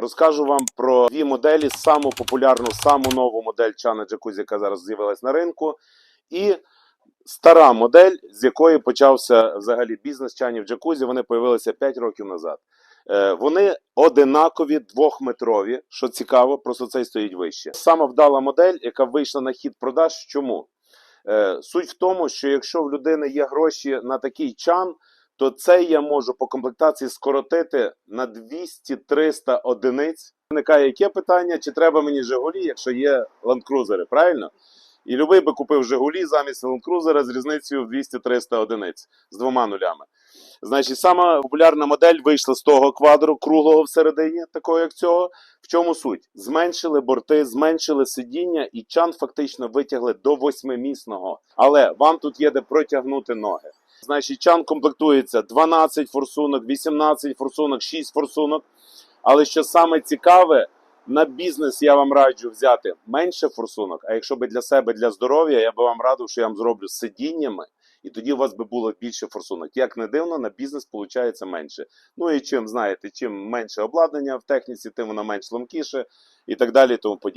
розкажу вам про дві моделі: саму популярну, саму нову модель чана джакузі, яка зараз з'явилась на ринку, і стара модель, з якої почався взагалі бізнес чанів джакузі. Вони появилися 5 років назад. Е, Вони одинакові двохметрові, що цікаво, просто цей стоїть вище. Сама вдала модель, яка вийшла на хід продаж. Чому? Е, Суть в тому, що якщо в людини є гроші на такий чан, то це я можу по комплектації скоротити на 200-300 одиниць. Виникає яке питання, чи треба мені Жигулі, якщо є ландкрузери, правильно? І любий би купив Жигулі замість ландкрузера з різницею в 200-300 одиниць з двома нулями. Значить, сама популярна модель вийшла з того квадру круглого всередині, такого як цього. В чому суть? Зменшили борти, зменшили сидіння, і чан фактично витягли до восьмимісного. Але вам тут є де протягнути ноги. Значить, чан комплектується 12 форсунок, 18 форсунок, 6 форсунок. Але що саме цікаве, на бізнес я вам раджу взяти менше форсунок. А якщо би для себе, для здоров'я, я би вам радив, що я вам зроблю сидіннями, і тоді у вас би було більше форсунок. Як не дивно, на бізнес виходить менше. Ну і чим знаєте, чим менше обладнання в техніці, тим воно менш ламкіше і так далі. і Тому подібне.